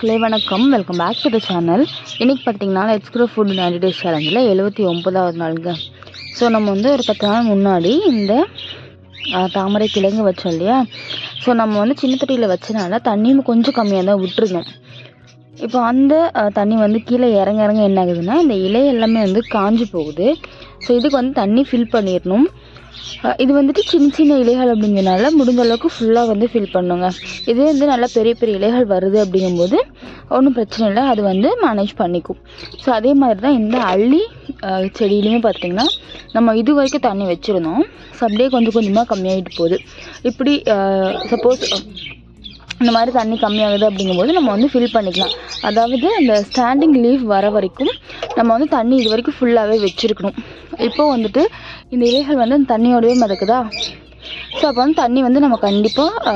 மக்களே வணக்கம். Welcome back to the channel இன்றைக்கி பார்த்தீங்கன்னா let's grow food ninety days சேலஞ்சில் எழுபத்தி ஒம்பதாவது நாளுங்க. ஸோ நம்ம வந்து ஒரு பத்து நாள் முன்னாடி இந்த தாமரை கிழங்கு வச்சோம் இல்லையா? ஸோ நம்ம வந்து சின்ன தொட்டியில் வச்சனால தண்ணியும் கொஞ்சம் கம்மியாக தான் விட்டுருந்தோம். இப்போ அந்த தண்ணி வந்து கீழே இறங்க இறங்க என்ன ஆகுதுன்னா இந்த இலை எல்லாமே வந்து காஞ்சு போகுது. ஸோ இதுக்கு வந்து தண்ணி ஃபில் பண்ணிடணும். இது வந்துட்டு சின்ன சின்ன இலைகள் அப்படிங்கிறனால முடிஞ்ச அளவுக்கு ஃபுல்லாக வந்து ஃபில் பண்ணுங்க. இதே வந்து நல்லா பெரிய பெரிய இலைகள் வருது அப்படிங்கும்போது ஒன்றும் பிரச்சனை இல்லை. அது வந்து மேனேஜ் பண்ணிக்கும். ஸோ அதே மாதிரி தான் இந்த அள்ளி செடியிலையுமே பார்த்திங்கன்னா நம்ம இது வரைக்கும் தண்ணி வச்சுருந்தோம். ஸோ அப்படியே கொஞ்சம் கொஞ்சமாக கம்மியாகிட்டு போகுது. இப்படி சப்போஸ் இந்த மாதிரி தண்ணி கம்மியாகுது அப்படிங்கும்போது நம்ம வந்து ஃபில் பண்ணிக்கலாம். அதாவது அந்த ஸ்டாண்டிங் லீஃப் வர வரைக்கும் நம்ம வந்து தண்ணி இது வரைக்கும் ஃபுல்லாகவே வச்சுருக்கணும். இப்போ வந்துட்டு இந்த இலைகள் வந்து அந்த தண்ணியோடவே மிதக்குதா? ஸோ அப்போ வந்து தண்ணி வந்து நம்ம கண்டிப்பாக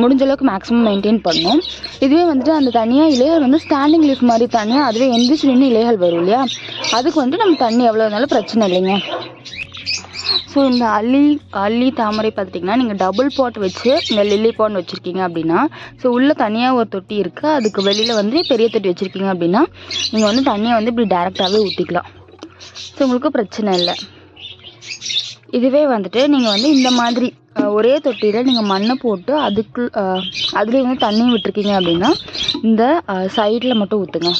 முடிஞ்ச அளவுக்கு மேக்ஸிமம் மெயின்டைன் பண்ணணும். இதுவே வந்துட்டு அந்த தனியாக இலைகள் வந்து ஸ்டாண்டிங் லீஃப் மாதிரி தனியாக அதுவே எந்திரிச்சு நின்று இலைகள் வரும் இல்லையா? அதுக்கு வந்துட்டு நம்ம தண்ணி எவ்வளோ இருந்தாலும் பிரச்சனை இல்லைங்க. ஸோ இந்த அல்லி அல்லி தாமரை பார்த்துட்டிங்கன்னா நீங்கள் டபுள் பாட் வச்சு இந்த லில்லி பாண்ட் வச்சுருக்கீங்க அப்படின்னா ஸோ உள்ளே தனியாக ஒரு தொட்டி இருக்குது அதுக்கு வெளியில் வந்து பெரிய தொட்டி வச்சுருக்கீங்க அப்படின்னா நீங்கள் வந்து தண்ணியை வந்து இப்படி டேரெக்டாகவே ஊற்றிக்கலாம் ஸோ உங்களுக்கு பிரச்சனை இல்லை. இதுவே வந்துட்டு நீங்கள் வந்து இந்த மாதிரி ஒரே தொட்டியில் நீங்கள் மண்ணை போட்டு அதுக்கு அதுலேயே வந்து தண்ணி விட்டுருக்கீங்க அப்படின்னா இந்த சைடில் மட்டும் ஊற்றுங்க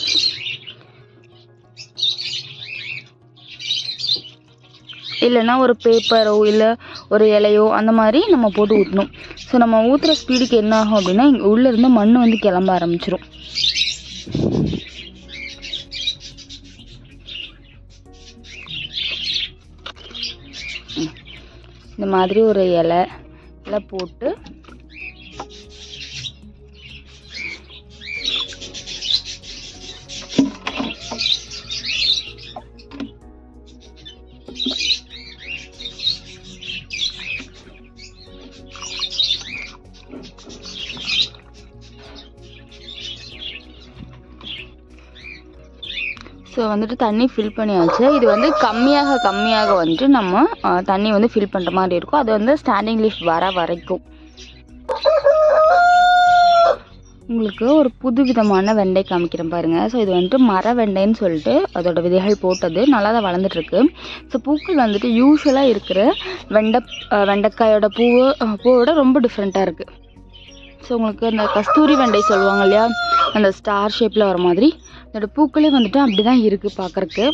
இல்லைன்னா ஒரு பேப்பரோ இல்லை ஒரு இலையோ அந்த மாதிரி நம்ம போட்டு ஊற்றணும் ஸோ நம்ம ஊற்றுற ஸ்பீடுக்கு என்ன ஆகும் அப்படின்னா இங்கே உள்ளேருந்து மண் வந்து கிளம்ப ஆரம்பிச்சிரும். இந்த மாதிரி ஒரு இலை இலை போட்டு ஸோ வந்துட்டு தண்ணி ஃபில் பண்ணியாச்சு. இது வந்து கம்மியாக கம்மியாக வந்துட்டு நம்ம தண்ணி வந்து ஃபில் பண்ணுற மாதிரி இருக்கும். அது வந்து ஸ்டாண்டிங் லீஃப் வர வரைக்கும். உங்களுக்கு ஒரு புது விதமான வெண்டை காமிக்கிறேன் பாருங்கள் ஸோ இது வந்துட்டு மர வெண்டைன்னு சொல்லிட்டு அதோட விதைகள் போட்டது. நல்லா தான் வளர்ந்துட்டுருக்கு. ஸோ பூக்கள் வந்துட்டு யூஸ்வலாக இருக்கிற வெண்டை வெண்டைக்காயோட பூவு பூவோட ரொம்ப டிஃப்ரெண்ட்டாக இருக்குது ஸோ உங்களுக்கு அந்த கஸ்தூரி வெண்டை சொல்லுவாங்க இல்லையா? அந்த ஸ்டார் ஷேப்பில் வர மாதிரி. அதோட பூக்களே வந்துட்டு அப்படி தான் இருக்குது பார்க்குறக்கு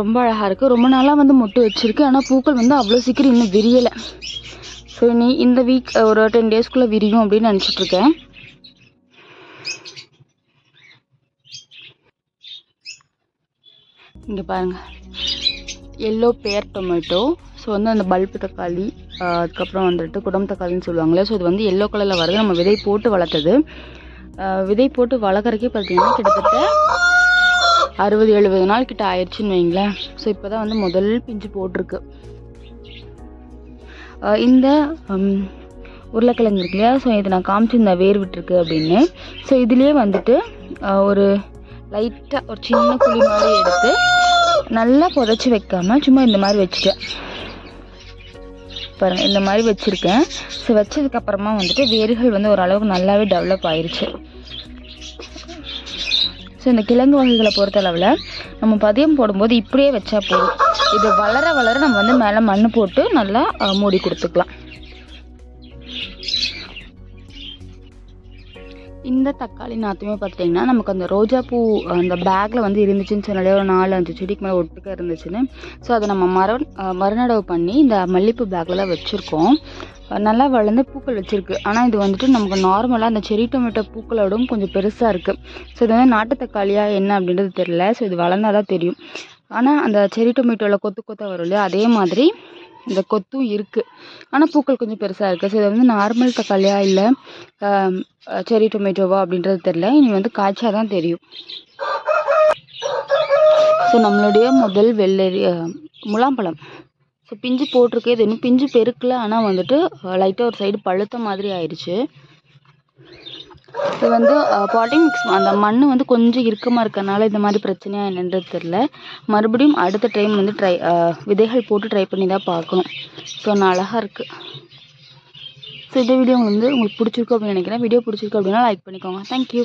ரொம்ப அழகாக இருக்குது ரொம்ப நாளாக வந்து மொட்டு வச்சுருக்கு. ஆனால் பூக்கள் வந்து அவ்வளோ சீக்கிரம் இன்னும் விரியலை. ஸோ இனி இந்த வீக் ஒரு டென் டேஸ்க்குள்ளே விரியும் அப்படின்னு நினச்சிட்ருக்கேன் இங்கே பாருங்கள் எல்லோ பேர் டொமேட்டோ ஸோ வந்து அந்த பல்பு தக்காளி அதுக்கப்புறம் வந்துட்டு குடம் தக்காளின்னு சொல்லுவாங்களே ஸோ இது வந்து எல்லோ கலரில் வருது நம்ம விதை போட்டு வளர்த்தது. விதை போட்டு வளர்க்குறக்கே பார்த்தீங்கன்னா கிட்டத்தட்ட அறுபது எழுபது நாள் கிட்ட ஆயிடுச்சுன்னு வைங்களேன். ஸோ இப்போ தான் வந்து முதல் பிஞ்சு போட்டிருக்கு. இந்த உருளைக்கிழங்கு இருக்கு இல்லையா? ஸோ இது நான் காமிச்சிருந்தேன் வேர் விட்டுருக்கு அப்படின்னு. ஸோ இதுலேயே வந்துட்டு ஒரு லைட்டாக ஒரு சின்ன குழி மாதிரி எடுத்து நல்லா புதைச்சி வைக்காமல் சும்மா இந்த மாதிரி வச்சுட்டேன். பாருங்கள் இந்த மாதிரி வச்சுருக்கேன். ஸோ வச்சதுக்கப்புறமா வந்துட்டு வேர்கள் வந்து ஓரளவுக்கு நல்லாவே டெவலப் ஆயிடுச்சு ஸோ இந்த கிழங்கு வகைகளை பொறுத்தளவில் நம்ம பதியம் போடும்போது இப்படியே வச்சா போதும். இது வளர வளர நம்ம வந்து மேலே மண் போட்டு நல்லா மூடி கொடுத்துக்கலாம். இந்த தக்காளி நாற்றுமே பார்த்தீங்கன்னா நமக்கு அந்த ரோஜா பூ அந்த பேக்கில் வந்து இருந்துச்சுன்னு சொன்னாலே ஒரு நாலு அஞ்சு செடிக்கு மேலே ஒட்டுக்க இருந்துச்சுன்னு. ஸோ அதை நம்ம மரம் மறுநடவு பண்ணி இந்த மல்லிப்பூ பேக்கில் தான் வச்சுருக்கோம். நல்லா வளர்ந்து பூக்கள் வச்சுருக்கு. ஆனால் இது வந்துட்டு நமக்கு நார்மலாக அந்த செரி டொமேட்டோ பூக்களோடும் கொஞ்சம் பெருசாக இருக்குது ஸோ இது வந்து நாட்டு தக்காளியாக என்ன அப்படின்றது தெரில ஸோ இது வளர்ந்தால் தான் தெரியும். ஆனால் அந்த செரி டொமேட்டோவில் கொத்து கொத்தாக வரும் இல்லையா? அதே மாதிரி இந்த கொத்தும் இருக்குது ஆனால் பூக்கள் கொஞ்சம் பெருசாக இருக்குது ஸோ இது வந்து நார்மல் தக்காளியா இல்லை செரி டொமேட்டோவா அப்படின்றது தெரில இனி வந்து காய்ச்சா தான் தெரியும். ஸோ நம்மளுடைய முதல் வெள்ளரி முலாம்பழம். ஸோ பிஞ்சு போட்டிருக்கு இது இன்னும் பிஞ்சு பெருக்கல. ஆனால் வந்துட்டு லைட்டாக ஒரு சைடு பழுத்த மாதிரி ஆயிடுச்சு இது வந்து பாட்டிங் மிக்ஸ் அந்த மண் வந்து கொஞ்சம் இறுக்கமாக இருக்கனால இந்த மாதிரி பிரச்சனையா என்னன்றது தெரில. மறுபடியும் அடுத்த டைம் வந்து ட்ரை விதைகள் போட்டு ட்ரை பண்ணி தான் பார்க்கணும். ஸோ நான் அழகாக இருக்குது ஸோ இந்த வீடியோ உங்களுக்கு வந்து உங்களுக்கு பிடிச்சிருக்கும் அப்படின்னு நினைக்கிறேன். வீடியோ பிடிச்சிருக்கு அப்படின்னா லைக் பண்ணிக்கோங்க. தேங்க்யூ